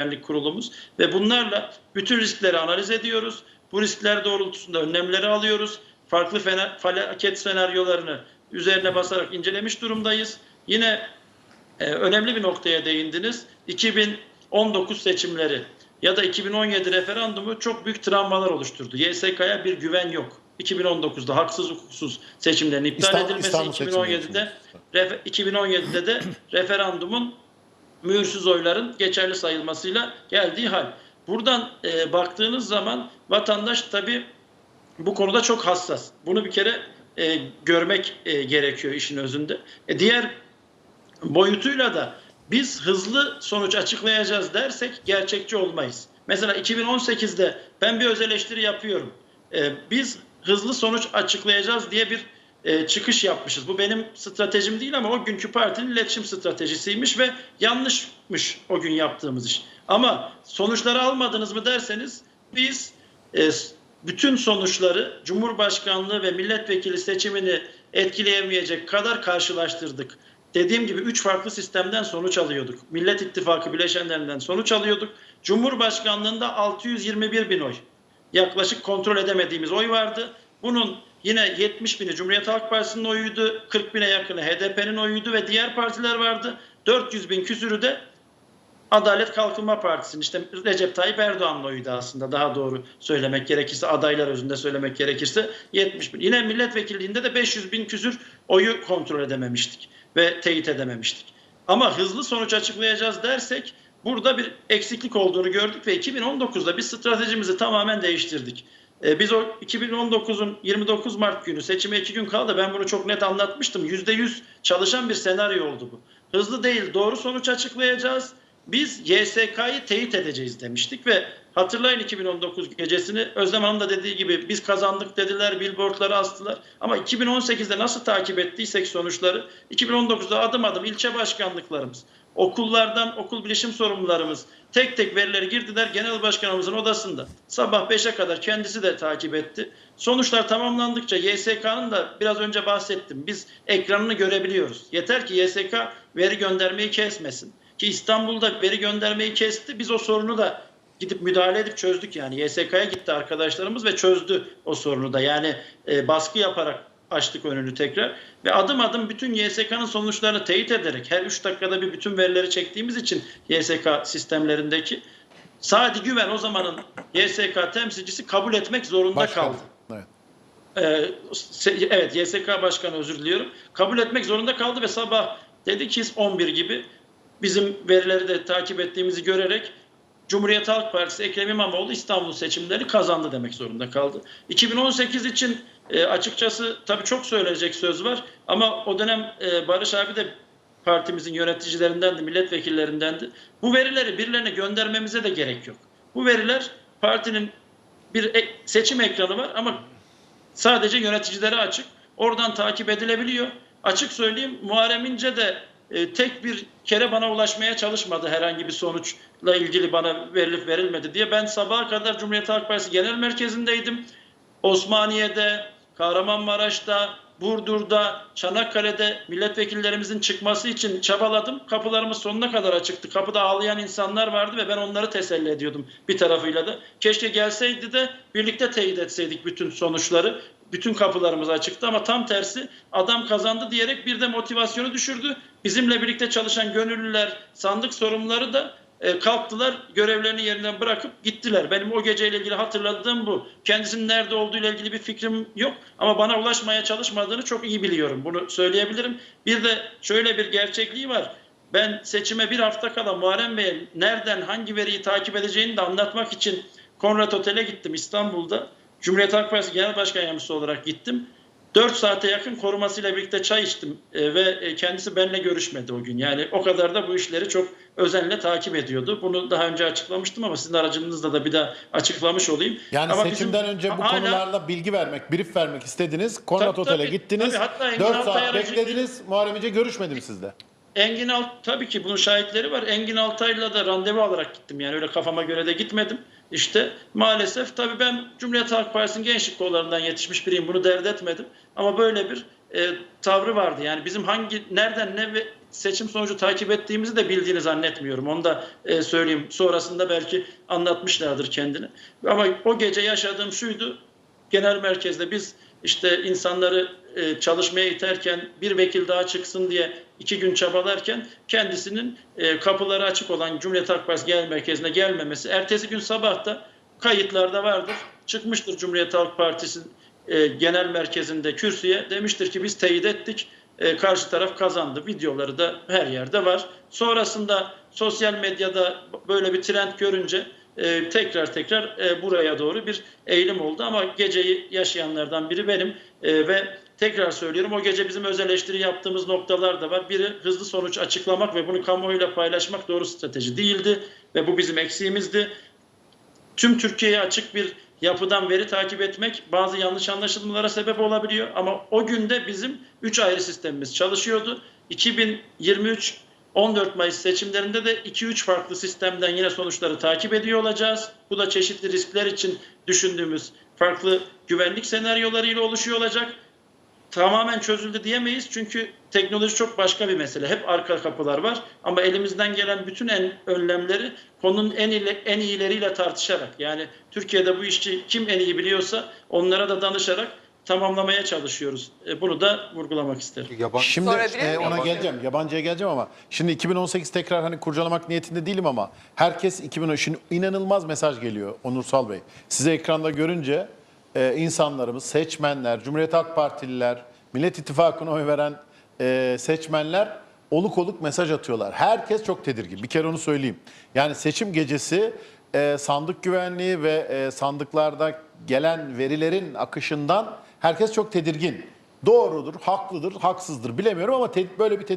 Güvenlik Kurulumuz ve bunlarla bütün riskleri analiz ediyoruz. Bu riskler doğrultusunda önlemleri alıyoruz. Farklı felaket senaryolarını üzerine basarak incelemiş durumdayız. Yine e, önemli bir noktaya değindiniz. 2019 seçimleri ya da 2017 referandumu çok büyük travmalar oluşturdu. YSK'ya bir güven yok. 2019'da haksız hukuksuz seçimlerin iptal İstanbul- edilmesi, İstanbul seçimleri 2017'de refe- 2017'de de referandumun mühürsüz oyların geçerli sayılmasıyla geldiği hal. Buradan e, baktığınız zaman vatandaş tabii bu konuda çok hassas. Bunu bir kere e, görmek e, gerekiyor işin özünde. E, diğer boyutuyla da biz hızlı sonuç açıklayacağız dersek gerçekçi olmayız. Mesela 2018'de ben bir öz eleştiri yapıyorum. E, biz hızlı sonuç açıklayacağız diye bir e, çıkış yapmışız. Bu benim stratejim değil ama o günkü partinin iletişim stratejisiymiş ve yanlışmış o gün yaptığımız iş. Ama sonuçları almadınız mı derseniz biz e, bütün sonuçları Cumhurbaşkanlığı ve milletvekili seçimini etkileyemeyecek kadar karşılaştırdık. Dediğim gibi üç farklı sistemden sonuç alıyorduk. Millet İttifakı bileşenlerinden sonuç alıyorduk. Cumhurbaşkanlığında 621 bin oy. Yaklaşık kontrol edemediğimiz oy vardı. Bunun yine 70 bini Cumhuriyet Halk Partisi'nin oyuydu. 40 bine yakını HDP'nin oyuydu ve diğer partiler vardı. 400 bin küsürü de Adalet Kalkınma Partisi'nin işte Recep Tayyip Erdoğan'ın oyuydu aslında daha doğru söylemek gerekirse adaylar özünde söylemek gerekirse 70 bin. Yine milletvekilliğinde de 500 bin küsür oyu kontrol edememiştik ve teyit edememiştik. Ama hızlı sonuç açıklayacağız dersek burada bir eksiklik olduğunu gördük ve 2019'da biz stratejimizi tamamen değiştirdik. Ee, biz o 2019'un 29 Mart günü seçime iki gün kaldı. Ben bunu çok net anlatmıştım. %100 çalışan bir senaryo oldu bu. Hızlı değil doğru sonuç açıklayacağız. Biz YSK'yı teyit edeceğiz demiştik ve hatırlayın 2019 gecesini Özlem Hanım da dediği gibi biz kazandık dediler, billboardları astılar. Ama 2018'de nasıl takip ettiysek sonuçları 2019'da adım adım ilçe başkanlıklarımız, okullardan okul bilişim sorumlularımız tek tek verileri girdiler genel başkanımızın odasında. Sabah 5'e kadar kendisi de takip etti. Sonuçlar tamamlandıkça YSK'nın da biraz önce bahsettim. Biz ekranını görebiliyoruz. Yeter ki YSK veri göndermeyi kesmesin. Ki İstanbul'da veri göndermeyi kesti. Biz o sorunu da gidip müdahale edip çözdük yani. YSK'ya gitti arkadaşlarımız ve çözdü o sorunu da. Yani e, baskı yaparak açtık önünü tekrar. Ve adım adım bütün YSK'nın sonuçlarını teyit ederek her 3 dakikada bir bütün verileri çektiğimiz için YSK sistemlerindeki Sadi Güven o zamanın YSK temsilcisi kabul etmek zorunda Başkan. kaldı. Evet. Ee, evet YSK Başkanı özür diliyorum. Kabul etmek zorunda kaldı ve sabah dedi ki 11 gibi bizim verileri de takip ettiğimizi görerek Cumhuriyet Halk Partisi Ekrem İmamoğlu İstanbul seçimleri kazandı demek zorunda kaldı. 2018 için e, açıkçası tabii çok söyleyecek söz var ama o dönem e, Barış abi de partimizin yöneticilerindendi, milletvekillerindendi. Bu verileri birilerine göndermemize de gerek yok. Bu veriler partinin bir ek- seçim ekranı var ama sadece yöneticilere açık. Oradan takip edilebiliyor. Açık söyleyeyim Muharrem İnce de e, tek bir kere bana ulaşmaya çalışmadı herhangi bir sonuçla ilgili bana verilip verilmedi diye. Ben sabaha kadar Cumhuriyet Halk Partisi Genel Merkezi'ndeydim. Osmaniye'de, Kahramanmaraş'ta, Burdur'da, Çanakkale'de milletvekillerimizin çıkması için çabaladım. Kapılarımız sonuna kadar açıktı. Kapıda ağlayan insanlar vardı ve ben onları teselli ediyordum bir tarafıyla da. Keşke gelseydi de birlikte teyit etseydik bütün sonuçları. Bütün kapılarımız açıktı ama tam tersi adam kazandı diyerek bir de motivasyonu düşürdü. Bizimle birlikte çalışan gönüllüler, sandık sorumluları da e, kalktılar görevlerini yerinden bırakıp gittiler. Benim o geceyle ilgili hatırladığım bu. Kendisinin nerede olduğu ile ilgili bir fikrim yok ama bana ulaşmaya çalışmadığını çok iyi biliyorum. Bunu söyleyebilirim. Bir de şöyle bir gerçekliği var. Ben seçime bir hafta kala Muharrem Bey'e nereden hangi veriyi takip edeceğini de anlatmak için Konrad Otel'e gittim İstanbul'da. Cumhuriyet Halk Partisi Genel Başkan Yardımcısı olarak gittim. 4 saate yakın korumasıyla birlikte çay içtim e, ve e, kendisi benimle görüşmedi o gün. Yani o kadar da bu işleri çok özenle takip ediyordu. Bunu daha önce açıklamıştım ama sizin aracınızla da bir daha açıklamış olayım. Yani Ama seçimden bizim önce bu hala- konularla bilgi vermek, brief vermek istediniz. Konrad Otel'e gittiniz. Tabii, hatta Engin 4 Altay saat aracı- beklediniz. Muharrem İnce görüşmedi mi sizle? Engin Alt tabii ki bunun şahitleri var. Engin Altay'la da randevu alarak gittim. Yani öyle kafama göre de gitmedim. İşte maalesef tabii ben Cumhuriyet Halk Partisi'nin gençlik kollarından yetişmiş biriyim. Bunu dert etmedim. Ama böyle bir e, tavrı vardı. Yani bizim hangi nereden ne ve- seçim sonucu takip ettiğimizi de bildiğini zannetmiyorum. Onu da e, söyleyeyim. Sonrasında belki anlatmışlardır kendini. Ama o gece yaşadığım şuydu. Genel merkezde biz işte insanları e, çalışmaya iterken bir vekil daha çıksın diye iki gün çabalarken kendisinin e, kapıları açık olan Cumhuriyet Halk Partisi Genel Merkezi'ne gelmemesi. Ertesi gün sabah da kayıtlarda vardır. Çıkmıştır Cumhuriyet Halk Partisi e, genel merkezinde kürsüye demiştir ki biz teyit ettik. E, karşı taraf kazandı. Videoları da her yerde var. Sonrasında sosyal medyada böyle bir trend görünce e, tekrar tekrar e, buraya doğru bir eğilim oldu ama geceyi yaşayanlardan biri benim E, ve tekrar söylüyorum o gece bizim öz eleştiri yaptığımız noktalar da var. Biri hızlı sonuç açıklamak ve bunu kamuoyuyla paylaşmak doğru strateji değildi ve bu bizim eksiğimizdi tüm Türkiye'ye açık bir yapıdan veri takip etmek bazı yanlış anlaşılmalara sebep olabiliyor. Ama o günde bizim 3 ayrı sistemimiz çalışıyordu. 2023 14 Mayıs seçimlerinde de 2-3 farklı sistemden yine sonuçları takip ediyor olacağız. Bu da çeşitli riskler için düşündüğümüz farklı güvenlik senaryolarıyla oluşuyor olacak. Tamamen çözüldü diyemeyiz çünkü teknoloji çok başka bir mesele. Hep arka kapılar var ama elimizden gelen bütün en önlemleri konunun en iyi, en iyileriyle tartışarak yani Türkiye'de bu işi kim en iyi biliyorsa onlara da danışarak tamamlamaya çalışıyoruz. E, Bunu da vurgulamak isterim. Yabancı Şimdi Sorabilir e, miyim? ona geleceğim. Yabancıya geleceğim ama şimdi 2018 tekrar hani kurcalamak niyetinde değilim ama herkes 2010 şimdi inanılmaz mesaj geliyor Onursal Bey. Size ekranda görünce e, insanlarımız, seçmenler, Cumhuriyet Halk Partililer, Millet İttifakı'na oy veren e, seçmenler oluk oluk mesaj atıyorlar. Herkes çok tedirgin. Bir kere onu söyleyeyim. Yani seçim gecesi e, sandık güvenliği ve e, sandıklarda gelen verilerin akışından herkes çok tedirgin. Doğrudur, haklıdır, haksızdır bilemiyorum ama te- böyle bir tedirgin